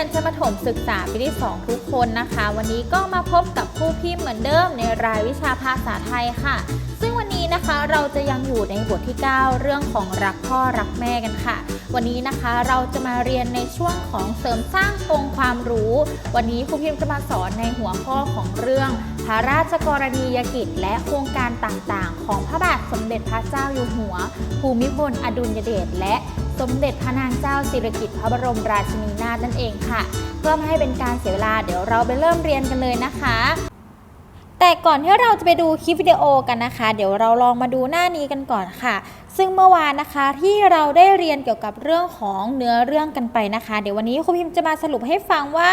ยนชั้นประถมศึกษาปีที่ 2 ทุกคนนะคะ วันนี้ก็มาพบกับครูพิมพ์เหมือนเดิมในรายวิชาภาษาไทยค่ะ ซึ่งวันนี้นะคะเราจะยังอยู่ในบทที่ 9 เรื่องของรักพ่อรักแม่กันค่ะ วันนี้นะคะเราจะมาเรียนในช่วงของเสริมสร้างองค์ความรู้ วันนี้ครูพิมพ์จะมาสอนในหัวข้อของเรื่อง พระราชกรณียกิจและโครงการต่างๆ ของพระบาทสมเด็จพระเจ้าอยู่หัว ภูมิพลอดุลยเดชและสมเด็จพระนางเจ้าสิริกิติ์พระบรมราชินีนาถนั่นเองค่ะ เพื่อไม่ให้เป็นการเสียเวลาเดี๋ยวเราไปเริ่มเรียนกันเลยนะคะ แต่ก่อนที่เราจะไปดูคลิปวิดีโอกันนะคะ เดี๋ยวเราลองมาดูหน้านี้กันก่อนค่ะ ซึ่งเมื่อวานนะคะที่เราได้เรียนเกี่ยวกับเรื่องของเนื้อเรื่องกันไปนะคะ เดี๋ยววันนี้ครูพิมพ์จะมาสรุปให้ฟังว่า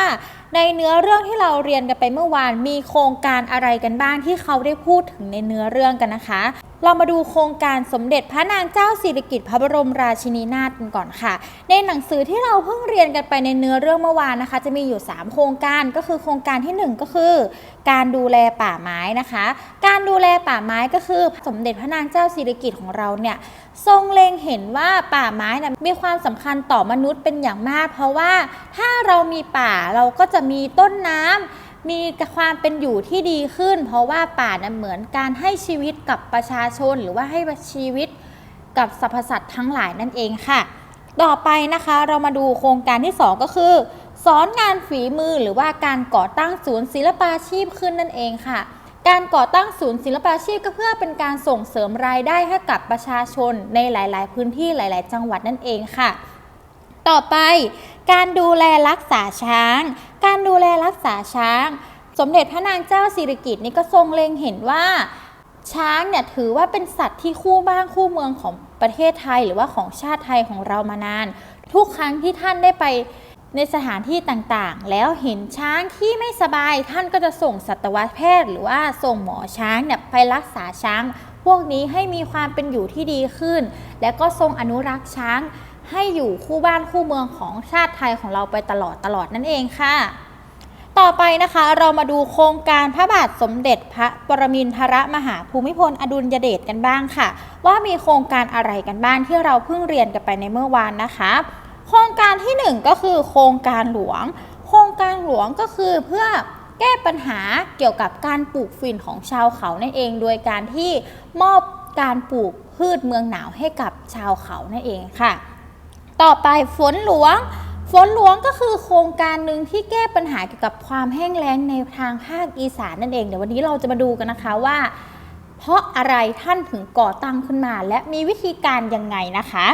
ในเนื้อเรื่องที่เราเรียนกันไปเมื่อวานมีโครงการอะไรกันบ้างที่เขาได้พูดถึงในเนื้อเรื่องกันนะคะ เรามาดูโครงการสมเด็จพระนางเจ้าสิริกิติ์พระบรมราชินีนาถกันก่อนค่ะ ในหนังสือที่เราเพิ่งเรียนกันไปในเนื้อเรื่องเมื่อวานนะคะ จะมีอยู่ 3 โครงการก็คือโครงการทีหนึ่1 ก็คือ การดูแลป่าไม้นะคะ การดูแลป่าไม้ก็คือ สมเด็จพระนางเจ้าสิริกิติ์ของเราเนี่ย ทรงเล็งเห็นว่าป่าไม้นะมีความสำคัญต่อมนุษย์เป็นอย่างมาก เพราะว่าถ้าเรามีป่าเราก็จะมีต้นน้ำมีความเป็นอยู่ที่ดีขึ้น เพราะว่าป่านะเหมือนการให้ชีวิตกับประชาชน หรือว่าให้ชีวิตกับสรรพสัตว์ทั้งหลายนั่นเองค่ะ ต่อไปนะคะเรามาดูโครงการที่ 2 ก็คือ สอนงานฝีมือหรือว่าการก่อตั้งศูนย์ศิลปาชีพขึ้นนั่นเองค่ะ การก่อตั้งศูนย์ศิลปาชีพก็เพื่อเป็นการส่งเสริมรายได้ให้กับประชาชนในหลาย ๆ พื้นที่หลาย ๆ จังหวัดนั่นเองค่ะ ต่อไป การดูแลรักษาช้าง การดูแลรักษาช้าง สมเด็จพระนางเจ้าสิริกิติ์นี่ก็ทรงเล็งเห็นว่า ช้างเนี่ยถือว่าเป็นสัตว์ที่คู่บ้านคู่เมืองของประเทศไทย หรือว่าของชาติไทยของเรามานาน ทุกครั้งที่ท่านได้ไป ในสถานที่ต่างๆ แล้วเห็นช้างที่ไม่สบายท่านก็จะส่งสัตวแพทย์หรือว่าส่งหมอช้างเนี่ยไปรักษาช้าง พวกนี้ให้มีความเป็นอยู่ที่ดีขึ้น และก็ทรงอนุรักษ์ช้าง ให้อยู่คู่บ้านคู่เมืองของชาติไทยของเราไปตลอดตลอดนั่นเองค่ะ ต่อไปนะคะเรามาดูโครงการพระบาทสมเด็จพระปรมินทรมหาภูมิพลอดุลยเดชกันบ้างค่ะ ว่ามีโครงการอะไรกันบ้างที่เราเพิ่งเรียนกันไปในเมื่อวานนะคะ โครงการที่หนึ่งก็คือโครงการหลวง โครงการหลวงก็คือเพื่อแก้ปัญหาเกี่ยวกับการปลูกฝิ่นของชาวเขานั่นเอง โดยการที่มอบการปลูกพืชเมืองหนาวให้กับชาวเขานั่นเองค่ะ ต่อไปฝนหลวง ฝนหลวงก็คือโครงการหนึ่งที่แก้ปัญหาเกี่ยวกับความแห้งแล้งในทางภาคอีสานนั่นเอง เดี๋ยววันนี้เราจะมาดูกันนะคะว่า เพราะอะไรท่านถึงก่อตั้งขึ้นมา และมีวิธีการยังไงนะคะ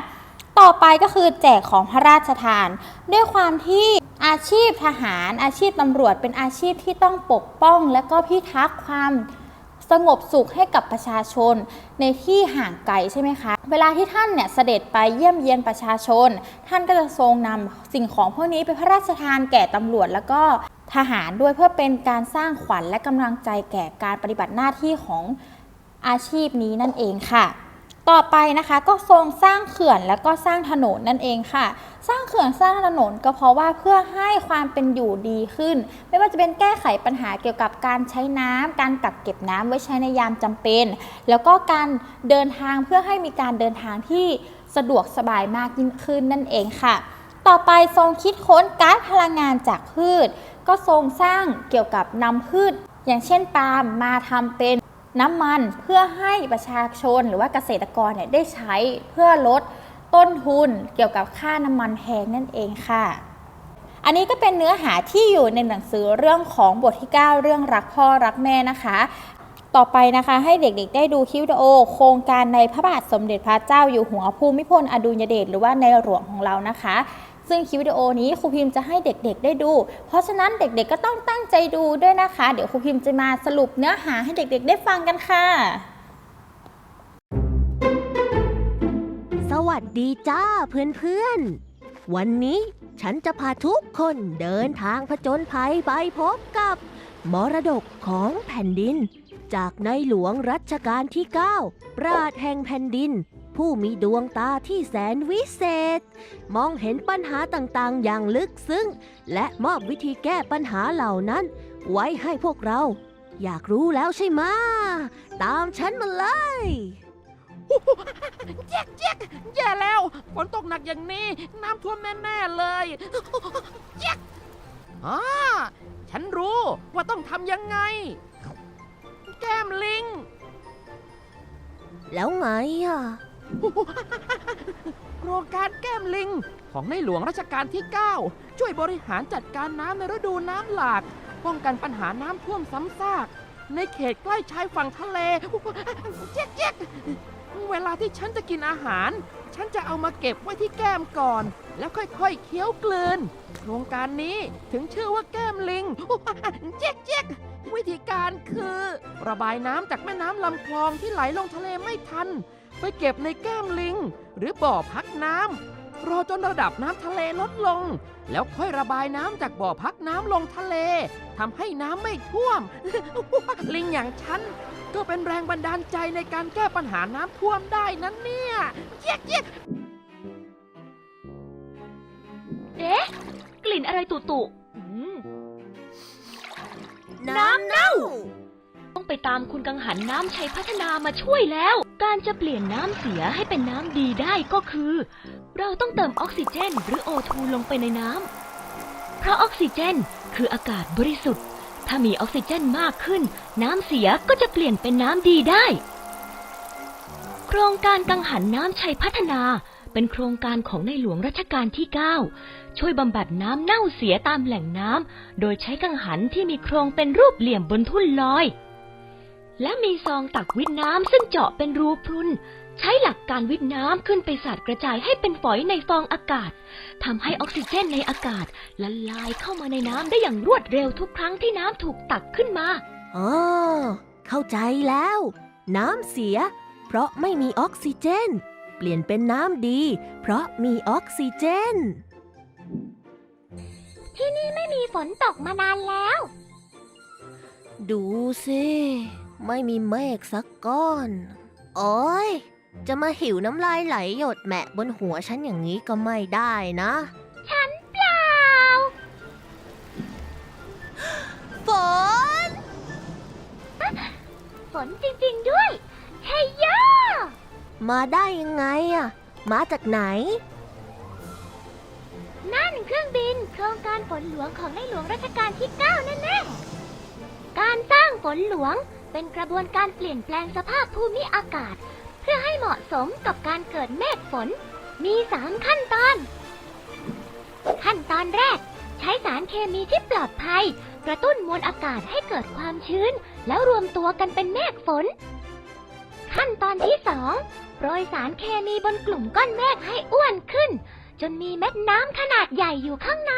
ต่อไปก็คือแจกของพระราชทาน ด้วยความที่อาชีพทหาร อาชีพตำรวจเป็นอาชีพที่ต้องปกป้อง และก็พิทักษ์ความสงบสุขให้กับประชาชนในที่ห่างไกลใช่ไหมคะ เวลาที่ท่านเนี่ยเสด็จไปเยี่ยมเยียนประชาชน ท่านก็จะทรงนำสิ่งของพวกนี้ไปพระราชทานแก่ตำรวจแล้วก็ทหารด้วยเพื่อเป็นการสร้างขวัญและกำลังใจแก่การปฏิบัติหน้าที่ของอาชีพนี้นั่นเองค่ะ ต่อไปนะคะก็ทรงสร้างเขื่อนแล้วก็สร้างถนนนั่นเองค่ะ สร้างเขื่อนสร้างถนนก็เพราะว่าเพื่อให้ความเป็นอยู่ดีขึ้น ไม่ว่าจะเป็นแก้ไขปัญหาเกี่ยวกับการใช้น้ำการกักเก็บน้ำไว้ใช้ในยามจำเป็น แล้วก็การเดินทางเพื่อให้มีการเดินทางที่สะดวกสบายมากยิ่งขึ้นนั่นเองค่ะ ต่อไปทรงคิดค้นก๊าซพลังงานจากพืช ก็ทรงสร้างเกี่ยวกับนำพืช อย่างเช่นปาล์มมาทำเป็น น้ำมันเพื่อให้ประชาชนหรือว่าเกษตรกรเนี่ยได้ใช้เพื่อลดต้นทุนเกี่ยวกับค่าน้ำมันแพงนั่นเองค่ะ อันนี้ก็เป็นเนื้อหาที่อยู่ในหนังสือเรื่องของบทที่ 9 เรื่องรักพ่อรักแม่นะคะ ต่อไปนะคะให้เด็กๆ ได้ดูคลิปวิดีโอ โครงการในพระบาทสมเด็จพระเจ้าอยู่หัวภูมิพลอดุลยเดชหรือว่าในหลวงของเรานะคะ ซึ่งคลิปวิดีโอนี้ครูพิมพ์จะให้เด็กๆได้ดู เพราะฉะนั้นเด็กๆก็ต้องตั้งใจดูด้วยนะคะ เดี๋ยวครูพิมพ์จะมาสรุปเนื้อหาให้เด็กๆ ได้ฟังกันค่ะ สวัสดีจ้าเพื่อนๆ วันนี้ฉันจะพาทุกคนเดินทางผจญภัยไปพบกับ มรดกของแผ่นดิน จากในหลวงรัชกาลที่ 9 ปราดแห่งแผ่นดิน ผู้มีดวงตาที่แสนวิเศษ มองเห็นปัญหาต่างๆ อย่างลึกซึ้ง และมอบวิธีแก้ปัญหาเหล่านั้น ไว้ให้พวกเรา อยากรู้แล้วใช่ไหมะตามฉันมาเลยแจ๊กแจ๊กแย่แล้ว ฝนตกหนักอย่างนี้ น้ำท่วมแน่ๆเลยแจ๊กอ๋อฉันรู้ว่าต้องทำยังไง แก้มลิง แล้วไงอะ โครงการแก้มลิง ของในหลวงรัชกาลที่ 9 ช่วยบริหารจัดการน้ำในฤดูน้ำหลาก ป้องกันปัญหาน้ำท่วมซ้ำซาก ในเขตใกล้ชายฝั่งทะเลเจ๊กเจ๊กเวลาที่ฉันจะกินอาหาร ฉันจะเอามาเก็บไว้ที่แก้มก่อน แล้วค่อยๆเคี้ยวกลืน โครงการนี้ถึงชื่อว่าแก้มลิงเจ๊กเจ๊กวิธีการคือ ระบายน้ำจากแม่น้ำลำคลองที่ไหลลงทะเลไม่ทัน ไปเก็บในแก้มลิง หรือบ่อพักน้ำรอจนระดับน้ำทะเลลดลง แล้วค่อยระบายน้ำจากบ่อพักน้ำลงทะเลทำให้น้ำไม่ท่วม ลิงอย่างฉันก็เป็นแรงบันดาลใจในการแก้ปัญหาน้ำท่วมได้นั้นเนี่ยเจ๊กเจ๊กเอ๊ะกลิ่นอะไรตุตุอืมน้ำเน่า ต้องไปตามคุณกังหันน้ำชัยพัฒนามาช่วยแล้ว การจะเปลี่ยนน้ำเสียให้เป็นน้ำดีได้ก็คือ เราต้องเติมออกซิเจนหรือโอทูลงไปในน้ำ เพราะออกซิเจนคืออากาศบริสุทธิ์ ถ้ามีออกซิเจนมากขึ้น น้ำเสียก็จะเปลี่ยนเป็นน้ำดีได้ โครงการกังหันน้ำชัยพัฒนา เป็นโครงการของในหลวงรัชกาลที่ 9 ช่วยบำบัดน้ำเน่าเสียตามแหล่งน้ำ โดยใช้กังหันที่มีโครงเป็นรูปเหลี่ยมบนทุ่นลอย และมีซองตักวิทน้ำซึ่งเจาะเป็นรูพรุน ใช้หลักการวิทน้ำขึ้นไปสาดกระจายให้เป็นฝอยในฟองอากาศทำให้ออกซิเจนในอากาศละลายเข้ามาในน้ำได้อย่างรวดเร็วทุกครั้งที่น้ำถูกตักขึ้นมาอ๋อเข้าใจแล้ว น้ำเสีย เพราะไม่มีออกซิเจน เปลี่ยนเป็นน้ำดี เพราะมีออกซิเจนไม่มีฝนตกมานานแล้ว ดูสิ ไม่มีเมฆสักก้อน โอ้ย จะมาหิวน้ำลายไหลหยดแมะบนหัวฉันอย่างนี้ก็ไม่ได้นะเปล่า ฝน ฝนจริงๆด้วย เฮ้ยยะมาได้ยังไงอะมาจากไหน นั่นเครื่องบินโครงการฝนหลวงของในหลวงรัชกาลที่9นั่นแน่การสร้างฝนหลวง เป็นกระบวนการเปลี่ยนแปลงสภาพภูมิอากาศ เพื่อให้เหมาะสมกับการเกิดเมฆฝน มี3ขั้นตอน ขั้นตอนแรก ใช้สารเคมีที่ปลอดภัย กระตุ้นมวลอากาศให้เกิดความชื้น แล้วรวมตัวกันเป็นเมฆฝน ขั้นตอนที่สองโปรยสารเคมีบนกลุ่มก้อนเมฆให้อ้วนขึ้น จนมีเม็ดน้ำขนาดใหญ่อยู่ข้างใน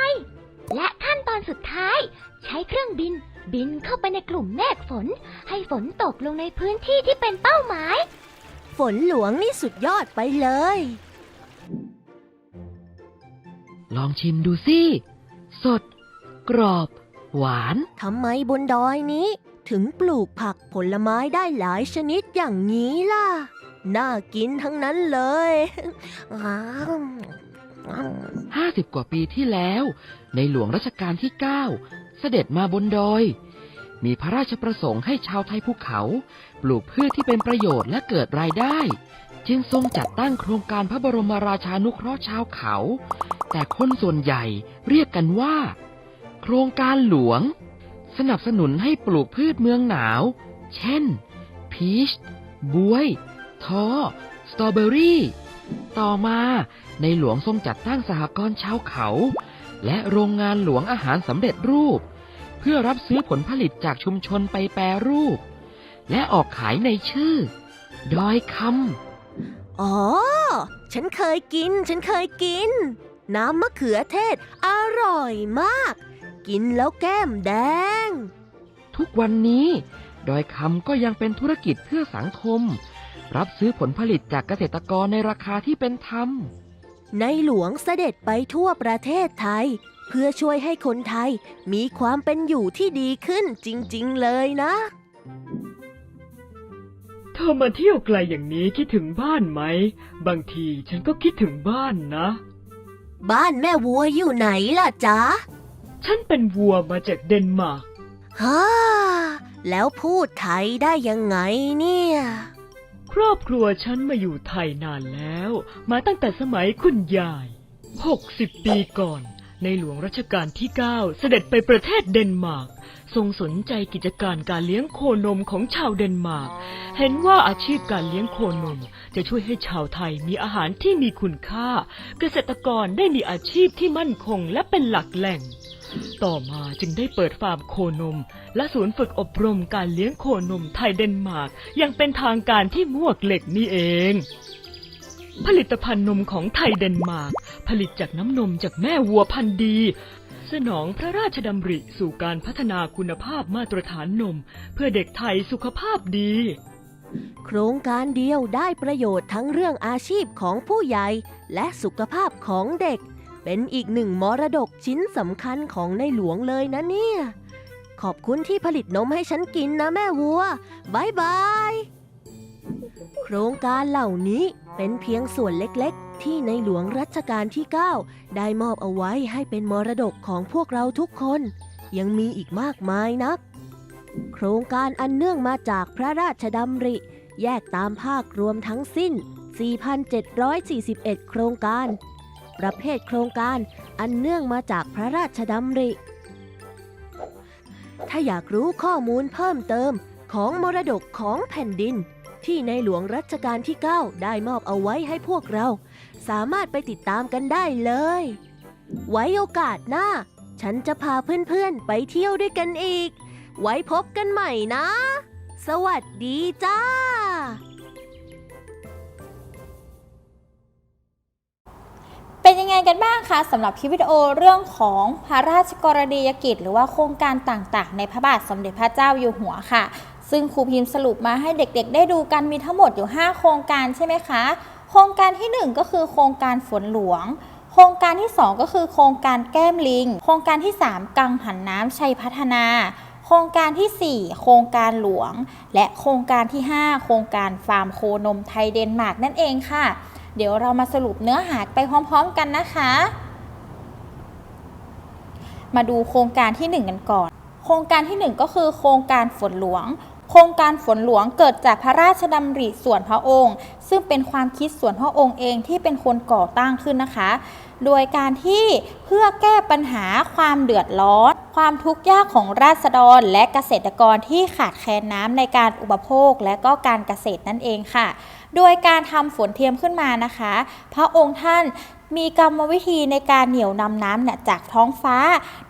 และขั้นตอนสุดท้าย ใช้เครื่องบิน บินเข้าไปในกลุ่มเมฆฝน ให้ฝนตกลงในพื้นที่ที่เป็นเป้าหมาย ฝนหลวงนี่สุดยอดไปเลย ลองชิมดูสิ สด กรอบ หวาน ทำไมบนดอยนี้ ถึงปลูกผักผลไม้ได้หลายชนิดอย่างนี้ล่ะ น่ากินทั้งนั้นเลยอ้าว50 กว่าปีที่แล้ว ในหลวงรัชกาลที่9เส ด็จมาบนดอย มีพระราชประสงค์ให้ชาวไทยภูเขา ปลูกพืชที่เป็นประโยชน์และเกิดรายได้ จึงทรงจัดตั้งโครงการพระบรมราชานุเคราะห์ชาวเขา แต่คนส่วนใหญ่เรียกกันว่า โครงการหลวง สนับสนุนให้ปลูกพืชเมืองหนาว เช่น พีชบวยท้อสตรอเบอรี่ ต่อมาในหลวงทรงจัดตั้งสหกรณ์ชาวเขา และโรงงานหลวงอาหารสำเร็จรูป พื่อรับซื้อผลผลิตจากชุมชนไปแปรรูป และออกขายในชื่อ ดอยคอ๋อ ฉันเคยกิน ฉันเคยกิน น้ำมะเขือเทศ อร่อยมาก กินแล้วแก้มแดงำทุกวันนี้ดอยคำก็ยังเป็นธุรกิจเพื่อสังคม รับซื้อผลผลิตจากเกษตรกรในราคาที่เป็นธรรม ในหลวงเสด็จไปทั่วประเทศไทย เพื่อช่วยให้คนไทยมีความเป็นอยู่ที่ดีขึ้นจริง ๆ เลยนะ เธอมาเที่ยวไกลอย่างนี้คิดถึงบ้านไหม บางทีฉันก็คิดถึงบ้านนะ บ้านแม่วัวอยู่ไหนล่ะจ๊ะ ฉันเป็นวัวมาจากเดนมาร์ก ฮ่า แล้วพูดไทยได้ยังไงเนี่ย ครอบครัวฉันมาอยู่ไทยนานแล้ว มาตั้งแต่สมัยคุณยาย 60 ปีก่อน ในหลวงรัชกาลที่ 9 เสด็จไปประเทศเดนมาร์ก ทรงสนใจกิจการการเลี้ยงโคนมของชาวเดนมาร์ก เห็นว่าอาชีพการเลี้ยงโคนม จะช่วยให้ชาวไทยมีอาหารที่มีคุณค่า เกษตรกรได้มีอาชีพที่มั่นคงและเป็นหลักแหล่ง ต่อมาจึงได้เปิดฟาร์มโคนม และศูนย์ฝึกอบรมการเลี้ยงโคนมไทยเดนมาร์กอยังเป็นทางการที่มวกเหล็กนี่เอง ผลิตภัณฑ์นมของไทยเดนมาร์กผลิตจากน้ำนมจากแม่วัวพันธุ์ดี สนองพระราชดำริสู่การพัฒนาคุณภาพมาตรฐานนม เพื่อเด็กไทยสุขภาพดี โครงการเดียวได้ประโยชน์ทั้งเรื่องอาชีพของผู้ใหญ่ และสุขภาพของเด็ก เป็นอีกหนึ่งมรดกชิ้นสำคัญของในหลวงเลยนะเนี่ย ขอบคุณที่ผลิตนมให้ฉันกินนะแม่วัวบายบาย โครงการเหล่านี้ เป็นเพียงส่วนเล็กๆ ที่ในหลวงรัชกาลที่ 9 ได้มอบเอาไว้ให้เป็นมรดกของพวกเราทุกคน ยังมีอีกมากมายนัก โครงการอันเนื่องมาจากพระราชดำริ แยกตามภาครวมทั้งสิ้น 4,741 โครงการ ประเภทโครงการอันเนื่องมาจากพระราชดำริ ถ้าอยากรู้ข้อมูลเพิ่มเติมของมรดกของแผ่นดิน ที่ในหลวงรัชกาลที่ 9 ได้มอบเอาไว้ให้พวกเรา สามารถไปติดตามกันได้เลย ไว้โอกาสหน้า ฉันจะพาเพื่อนๆ ไปเที่ยวด้วยกันอีก ไว้พบกันใหม่นะ สวัสดีจ้าเป็นยังไงกันบ้างคะสำหรับคลิปวิดีโอเรื่องของพระราชกรณียกิจ หรือว่าโครงการต่างๆ ในพระบาทสมเด็จพระเจ้าอยู่หัวค่ะ ซึ่งครูพิมพ์สรุปมาให้เด็กๆ ได้ดูกันมีทั้งหมดอยู่ 5 โครงการใช่ไหมคะ โครงการที่ 1 ก็คือโครงการฝนหลวง โครงการที่ 2 ก็คือโครงการแก้มลิง โครงการที่ 3 กังหันน้ำชัยพัฒนา โครงการทีสี่4 โครงการหลวง และโครงการที่ 5 โครงการฟาร์มโคนมไทยเดนมาร์กนั่นเองค่ะ เดี๋ยวเรามาสรุปเนื้อหาไปพร้อม ๆ กันนะคะ มาดูโครงการที่ 1 กันก่อน โครงการที่ 1 ก็คือโครงการฝนหลวง โครงการฝนหลวงเกิดจากพระราชดำริส่วนพระองค์ ซึ่งเป็นความคิดส่วนพระองค์เองที่เป็นคนก่อตั้งขึ้นนะคะ โดยการที่เพื่อแก้ปัญหาความเดือดร้อน ความทุกข์ยากของราษฎรและเกษตรกรที่ขาดแคลนน้ำในการอุปโภคและก็การเกษตรนั่นเองค่ะโดยการทำฝนเทียมขึ้นมานะคะ พระองค์ท่าน มีกรรมวิธีในการเหนี่ยวนำน้ำเนี่ยจากท้องฟ้า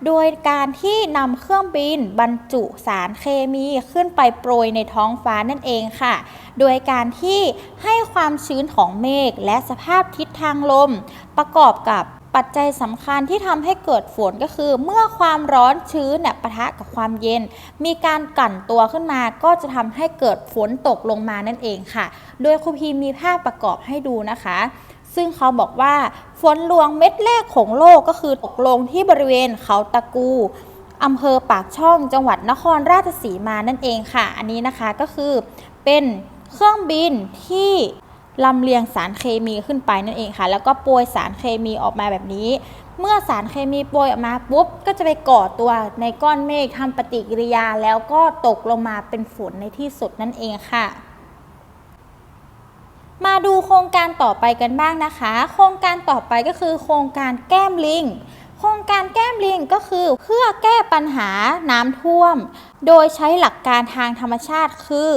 โดยการที่นำเครื่องบินบรรจุสารเคมีขึ้นไปโปรยในท้องฟ้านั่นเองค่ะ โดยการที่ให้ความชื้นของเมฆและสภาพทิศทางลม ประกอบกับปัจจัยสำคัญที่ทำให้เกิดฝนก็คือ เมื่อความร้อนชื้นเนี่ยปะทะกับความเย็น มีการกลั่นตัวขึ้นมา ก็จะทำให้เกิดฝนตกลงมานั่นเองค่ะ โดยครูพีมีภาพประกอบให้ดูนะคะ ซึ่งเขาบอกว่าฝนหลวงเม็ดแรกของโลกก็คือตกลงที่บริเวณเขาตะกูอำเภอปากช่องจังหวัดนครราชสีมานั่นเองค่ะ อันนี้นะคะก็คือเป็นเครื่องบินที่ลำเลียงสารเคมีขึ้นไปนั่นเองค่ะ แล้วก็โปรยสารเคมีออกมาแบบนี้ เมื่อสารเคมีโปรยออกมาปุ๊บก็จะไปก่อตัวในก้อนเมฆทำปฏิกิริยาแล้วก็ตกลงมาเป็นฝนในที่สุดนั่นเองค่ะ มาดูโครงการต่อไปกันบ้างนะคะ โครงการต่อไปก็คือ โครงการแก้มลิง โครงการแก้มลิงก็คือเพื่อแก้ปัญหาน้ำท่วม โดยใช้หลักการทางธรรมชาติคือ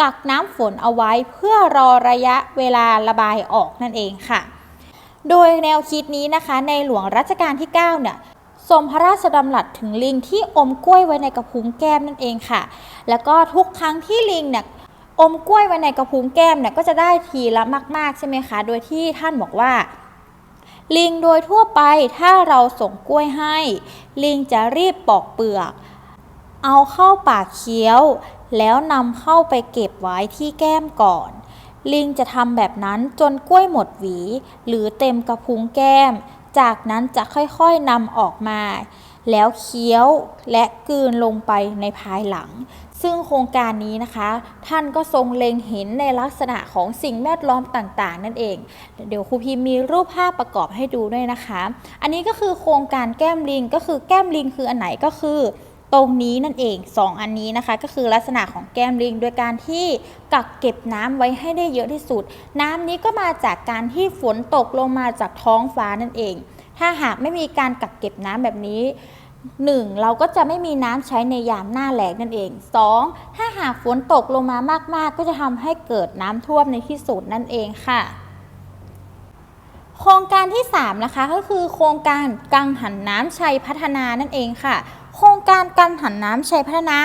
กักน้ำฝนเอาไว้เพื่อรอระยะเวลาระบายออกนั่นเองค่ะ โดยแนวคิดนี้นะคะ ในหลวงรัชกาลที่ 9 เนี่ยทรงพระราชดำรัสถึงลิงที่อมกล้วยไว้ในกระพุ้งแก้มนั่นเองค่ะ แล้วก็ทุกครั้งที่ลิงเนี่ย อมกล้วยไว้ในกระพุ้งแก้มเนี่ยก็จะได้ทีละมาก ๆ ใช่ไหมคะ โดยที่ท่านบอกว่า ลิงโดยทั่วไปถ้าเราส่งกล้วยให้ ลิงจะรีบปอกเปลือก เอาเข้าปากเคี้ยว แล้วนำเข้าไปเก็บไว้ที่แก้มก่อน ลิงจะทำแบบนั้นจนกล้วยหมดหวี หรือเต็มกระพุ้งแก้ม จากนั้นจะค่อยๆนำออกมาแล้วเคี้ยวและกลืนลงไปในภายหลัง ซึ่งโครงการนี้นะคะ ท่านก็ทรงเล็งเห็นในลักษณะของสิ่งแวดล้อมต่างๆ นั่นเอง เดี๋ยวครูพีมีรูปภาพประกอบให้ดูด้วยนะคะ อันนี้ก็คือโครงการแก้มลิงก็คือแก้มลิงคืออันไหนก็คือตรงนี้นั่นเอง 2 อันนี้นะคะก็คือลักษณะของแก้มลิง โดยการที่กักเก็บน้ำไว้ให้ได้เยอะที่สุด น้ำนี้ก็มาจากการที่ฝนตกลงมาจากท้องฟ้านั่นเอง ถ้าหากไม่มีการกักเก็บน้ำแบบนี้ 1. เราก็จะไม่มีน้ำใช้ในยามหน้าแล้งนั่นเอง 2. ถ้าหากฝนตกลงมามาก ๆ ก็จะทำให้เกิดน้ำท่วมในที่สุดนั่นเองค่ะ โครงการที่ 3 นะคะก็คือโครงการกังหันน้ำชัยพัฒนานั่นเองค่ะ โครงการกังหันน้ำชัยพัฒนา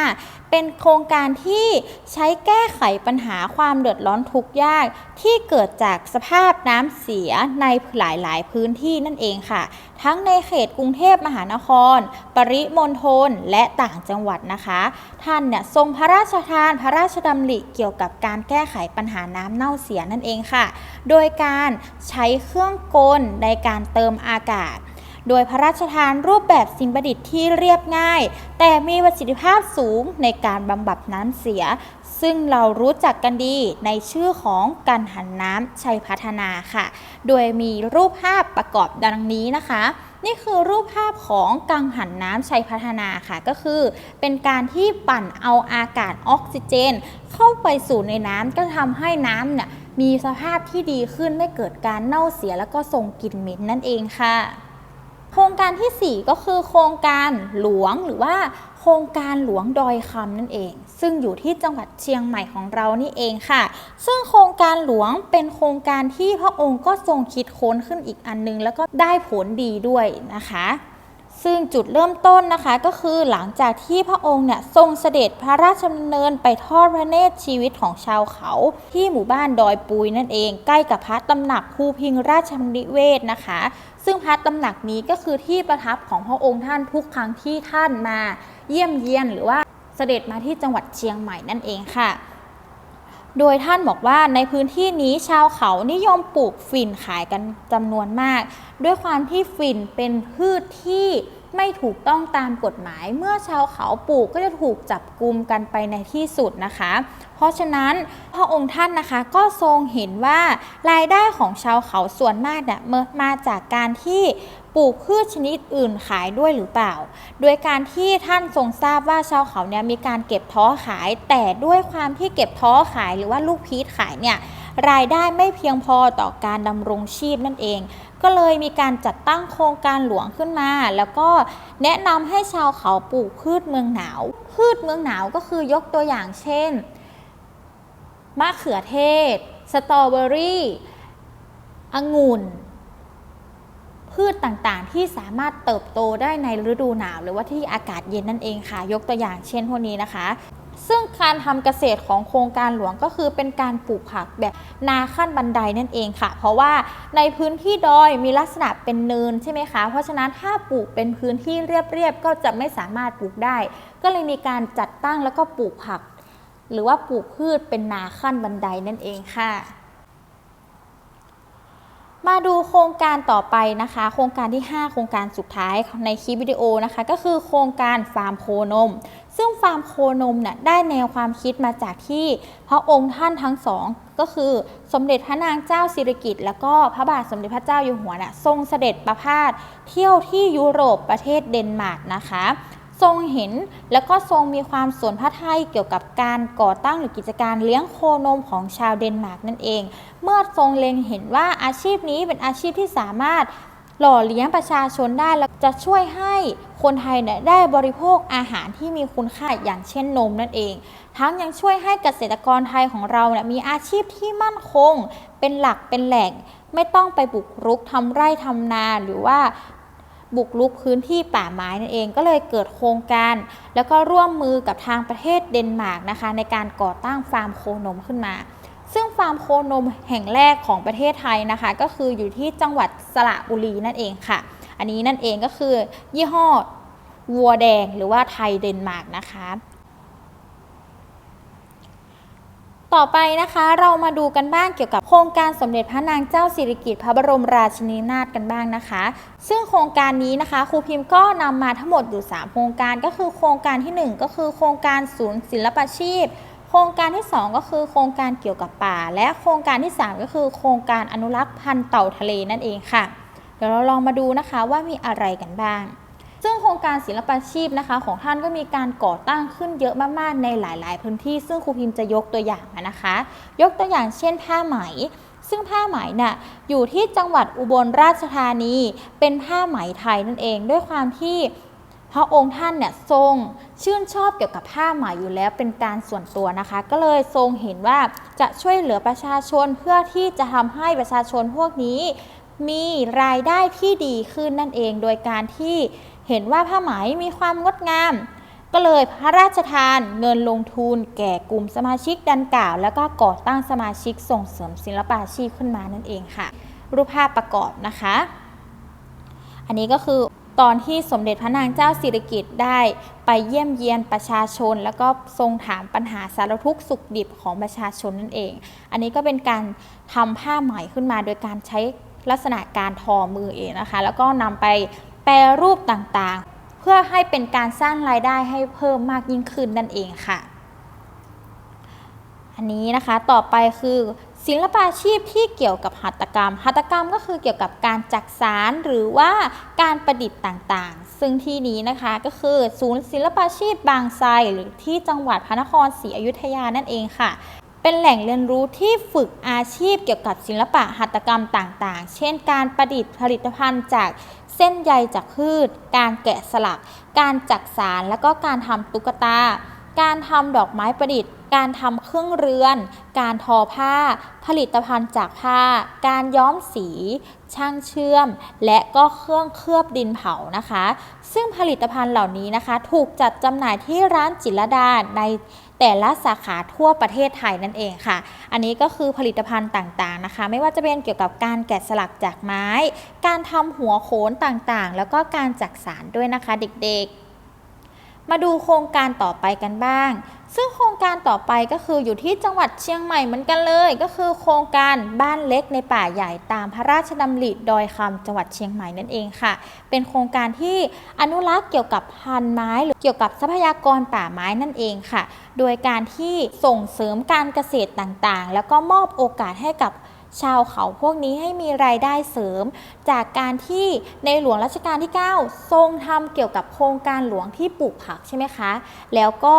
เป็นโครงการที่ใช้แก้ไขปัญหาความเดือดร้อนทุกยาก ที่เกิดจากสภาพน้ำเสียในหลายๆ พื้นที่นั่นเองค่ะ ทั้งในเขตกรุงเทพมหานคร ปริมณฑลและต่างจังหวัดนะคะ ท่านเนี่ยทรงพระราชทานพระราชดำริเกี่ยวกับการแก้ไขปัญหาน้ำเน่าเสียนั่นเองค่ะ โดยการใช้เครื่องกลในการเติมอากาศ โดยพระราชทานรูปแบบสิ่งประดิษฐ์ที่เรียบง่าย แต่มีประสิทธิภาพสูงในการบำบัดน้ำเสีย ซึ่งเรารู้จักกันดีในชื่อของการหันน้ำชัยพัฒนาค่ะ โดยมีรูปภาพประกอบดังนี้นะคะนี่คือรูปภาพของกังหันน้ำชัยพัฒนาค่ะ ก็คือเป็นการที่ปั่นเอาอากาศออกซิเจน เข้าไปสู่ในน้ำก็ทำให้น้ำเนี่ยมีสภาพที่ดีขึ้นไม่เกิดการเน่าเสียแล้วก็ส่งกลิ่นเหม็นนั่นเองค่ะ โครงการที่ 4 ก็คือโครงการหลวงหรือว่าโครงการหลวงดอยคำนั่นเอง ซึ่งอยู่ที่จังหวัดเชียงใหม่ของเรานี่เองค่ะ ซึ่งโครงการหลวงเป็นโครงการที่พระองค์ก็ทรงคิดค้นขึ้นอีกอันนึง แล้วก็ได้ผลดีด้วยนะคะ ซึ่งจุดเริ่มต้นนะคะก็คือหลังจากที่พระองค์เนี่ยทรงเสด็จพระราชดำเนินไปทอดพระเนตรชีวิตของชาวเขา ที่หมู่บ้านดอยปุยนั่นเองใกล้กับพระตำหนักภูพิงราชนิเวศนะคะ ซึ่งพระตำหนักนี้ก็คือที่ประทับของพระองค์ท่านทุกครั้งที่ท่านมาเยี่ยมเยียนหรือว่าเสด็จมาที่จังหวัดเชียงใหม่นั่นเองค่ะ โดยท่านบอกว่าในพื้นที่นี้ชาวเขานิยมปลูกฝิ่นขายกันจำนวนมาก ด้วยความที่ฝิ่นเป็นพืชที่ไม่ถูกต้องตามกฎหมาย เมื่อชาวเขาปลูกก็จะถูกจับกลุ่มกันไปในที่สุดนะคะ เพราะฉะนั้นพระองค์ท่านนะคะก็ทรงเห็นว่ารายได้ของชาวเขาส่วนมากเนี่ยมาจากการที่ ลูกพืชชนิดอื่นขายด้วยหรือเปล่า โดยการที่ท่านทรงทราบว่าชาวเขาเนี่ยมีการเก็บท้อขาย แต่ด้วยความที่เก็บท้อขายหรือว่าลูกพีชขายเนี่ยรายได้ไม่เพียงพอต่อการดำรงชีพนั่นเอง ก็เลยมีการจัดตั้งโครงการหลวงขึ้นมา แล้วก็แนะนำให้ชาวเขาปลูกพืชเมืองหนาว พืชเมืองหนาวก็คือยกตัวอย่างเช่นมะเขือเทศ สตรอเบอรี่องุ่น พืชต่างๆ ที่สามารถเติบโตได้ในฤดูหนาว หรือว่าที่อากาศเย็นนั่นเองค่ะ ยกตัวอย่างเช่นพวกนี้นะคะ ซึ่งการทำเกษตรของโครงการหลวงก็คือเป็นการปลูกผักแบบนาขั้นบันไดนั่นเองค่ะ เพราะว่าในพื้นที่ดอยมีลักษณะเป็นเนินใช่ไหมคะ เพราะฉะนั้นถ้าปลูกเป็นพื้นที่เรียบๆก็จะไม่สามารถปลูกได้ ก็เลยมีการจัดตั้งแล้วก็ปลูกผัก หรือว่าปลูกพืชเป็นนาขั้นบันไดนั่นเองค่ะ มาดูโครงการต่อไปนะคะ โครงการที่ 5 โครงการสุดท้ายในคลิปวิดีโอนะคะ ก็คือโครงการฟาร์มโคนม ซึ่งฟาร์มโคนมเนี่ยได้แนวความคิดมาจากที่พระองค์ท่านทั้งสองก็คือสมเด็จพระนางเจ้าสิริกิติ์แล้วก็พระบาทสมเด็จพระเจ้าอยู่หัวน่ะทรงเสด็จประพาสเที่ยวที่ยุโรปประเทศเดนมาร์กนะคะ ทรงเห็นแล้วก็ทรงมีความสนพระทัยเกี่ยวกับการก่อตั้งหรือกิจการเลี้ยงโคนมของชาวเดนมาร์กนั่นเอง เมื่อทรงเล็งเห็นว่าอาชีพนี้เป็นอาชีพที่สามารถหล่อเลี้ยงประชาชนได้แล้วจะช่วยให้คนไทยเนี่ยได้บริโภคอาหารที่มีคุณค่าอย่างเช่นนมนั่นเอง ทั้งยังช่วยให้เกษตรกรไทยของเราเนี่ยมีอาชีพที่มั่นคง เป็นหลักเป็นแหล่ง ไม่ต้องไปบุกรุกทำไร่ทำนาหรือว่า บุกรุกพื้นที่ป่าไม้นั่นเองก็เลยเกิดโครงการ แล้วก็ร่วมมือกับทางประเทศเดนมาร์กนะคะ ในการก่อตั้งฟาร์มโคนมขึ้นมา ซึ่งฟาร์มโคนมแห่งแรกของประเทศไทยนะคะ ก็คืออยู่ที่จังหวัดสระบุรีนั่นเองค่ะ อันนี้นั่นเองก็คือ ยี่ห้อวัวแดงหรือว่าไทยเดนมาร์กนะคะ ต่อไปนะคะเรามาดูกันบ้างเกี่ยวกับโครงการสมเด็จพระนางเจ้าสิริกิติ์พระบรมราชินีนาถกันบ้างนะคะ ซึ่งโครงการนี้นะคะครูพิมพ์ก็นำมาทั้งหมดอยู่ 3 โครงการก็คือโครงการที่ 1 ก็คือโครงการศูนย์ศิลปาชีพ โครงการที่ 2 ก็คือโครงการเกี่ยวกับป่า และโครงการที่ 3 ก็คือโครงการอนุรักษ์พันธุ์เต่าทะเลนั่นเองค่ะ เดี๋ยวเราลองมาดูนะคะว่ามีอะไรกันบ้าง ซึ่งโครงการศิลปาชีพนะคะ ของท่านก็มีการก่อตั้งขึ้นเยอะมากๆในหลาย ๆ พื้นที่ ซึ่งครูพิมจะยกตัวอย่างมานะคะ ยกตัวอย่างเช่นผ้าไหมซึ่งผ้าไหมน่ะอยู่ที่จังหวัดอุบลราชธานี เป็นผ้าไหมไทยนั่นเอง ด้วยความที่พระองค์ท่านเนี่ยทรงชื่นชอบเกี่ยวกับผ้าไหมอยู่แล้วเป็นการส่วนตัวนะคะ ก็เลยทรงเห็นว่าจะช่วยเหลือประชาชนเพื่อที่จะทำให้ประชาชนพวกนี้ มีรายได้ที่ดีขึ้นนั่นเอง โดยการที่ เห็นว่าผ้าไหมมีความงดงาม ก็เลยพระราชทานเงินลงทุนแก่กลุ่มสมาชิกดังกล่าว แล้วก็ก่อตั้งสมาชิกส่งเสริมศิลปาชีพขึ้นมานั่นเองค่ะ รูปภาพประกอบนะคะ อันนี้ก็คือตอนที่สมเด็จพระนางเจ้าสิริกิติ์ได้ไปเยี่ยมเยียนประชาชน แล้วก็ทรงถามปัญหาสารทุกข์สุขดิบของประชาชนนั่นเอง อันนี้ก็เป็นการทำผ้าไหมขึ้นมาโดยการใช้ลักษณะการทอมือเองนะคะ แล้วก็นำไป แปรรูปต่างๆ เพื่อให้เป็นการสร้างรายได้ให้เพิ่มมากยิ่งขึ้นนั่นเองค่ะ อันนี้นะคะต่อไปคือ ศิลปาชีพที่เกี่ยวกับหัตถกรรม หัตถกรรมก็คือเกี่ยวกับการจักสารหรือว่าการประดิษฐ์ต่างๆ ซึ่งที่นี้นะคะก็คือศูนย์ศิลปาชีพบางไทรหรือที่จังหวัดพระนครศรีอยุธยานั่นเองค่ะ เป็นแหล่งเรียนรู้ที่ฝึกอาชีพเกี่ยวกับศิลปะหัตถกรรมต่างๆ เช่น การประดิษฐ์ผลิตภัณฑ์จากเส้นใยจากพืช การแกะสลัก การจักสาร แล้วก็การทำตุ๊กตา การทำดอกไม้ประดิษฐ์ การทำเครื่องเรือน การทอผ้า ผลิตภัณฑ์จากผ้า การย้อมสี ช่างเชื่อม และก็เครื่องเคลือบดินเผานะคะ ซึ่งผลิตภัณฑ์เหล่านี้นะคะ ถูกจัดจำหน่ายที่ร้านจิรดาใน แต่ละสาขาทั่วประเทศไทยนั่นเองค่ะ อันนี้ก็คือผลิตภัณฑ์ต่างๆนะคะ ไม่ว่าจะเป็นเกี่ยวกับการแกะสลักจากไม้ การทำหัวโขนต่างๆ แล้วก็การจักสารด้วยนะคะเด็กๆ มาดูโครงการต่อไปกันบ้าง ซึ่งโครงการต่อไปก็คืออยู่ที่จังหวัดเชียงใหม่เหมือนกันเลย ก็คือโครงการบ้านเล็กในป่าใหญ่ตามพระราชดำริดอยคำจังหวัดเชียงใหม่นั่นเองค่ะ เป็นโครงการที่อนุรักษ์เกี่ยวกับพันไม้ หรือเกี่ยวกับทรัพยากรป่าไม้นั่นเองค่ะ โดยการที่ส่งเสริมการเกษตรต่างๆ แล้วก็มอบโอกาสให้กับ ชาวเขาพวกนี้ให้มีรายได้เสริม จากการที่ในหลวงรัชกาลที่ 9 ทรงทำเกี่ยวกับโครงการหลวงที่ปลูกผักใช่ไหมคะ แล้วก็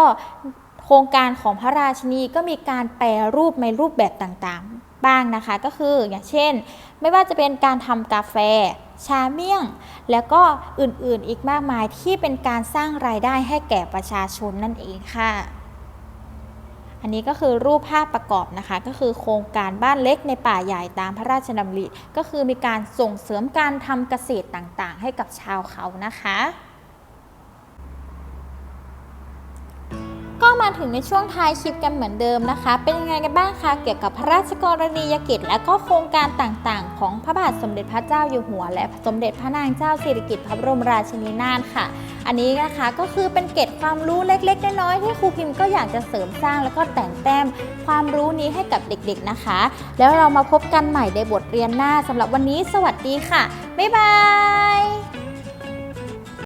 โครงการของพระราชนีก็มีการแปรรูปในรูปแบบต่างๆ บ้างนะคะ ก็คืออย่างเช่น ไม่ว่าจะเป็นการทำกาแฟ ชาเมี่ยง แล้วก็อื่นๆอีกมากมายที่เป็นการสร้างรายได้ให้แก่ประชาชนนั่นเองค่ะ อันนี้ก็คือรูปภาพประกอบนะคะ ก็คือโครงการบ้านเล็กในป่าใหญ่ตามพระราชดำริก็คือมีการส่งเสริมการทำเกษตรต่างๆ ให้กับชาวเขานะคะ ก็มาถึงในช่วงท้ายคลิปกันเหมือนเดิมนะคะ เป็นยังไงกันบ้างคะเกี่ยวกับพระราชกรณียกิจ และก็โครงการต่างๆ ของพระบาทสมเด็จพระเจ้าอยู่หัว และสมเด็จพระนางเจ้าสิริกิติ์พระบรมราชินีนาถค่ะ อันนี้นะคะก็คือเป็นเกร็ดความรู้เล็กๆน้อยๆที่ครูพิมพ์ก็อยากจะเสริมสร้างแล้วก็แต่งแต้มความรู้นี้ให้กับเด็กๆนะคะ แล้วเรามาพบกันใหม่ในบทเรียนหน้าสำหรับวันนี้ สวัสดีค่ะบ๊ายบาย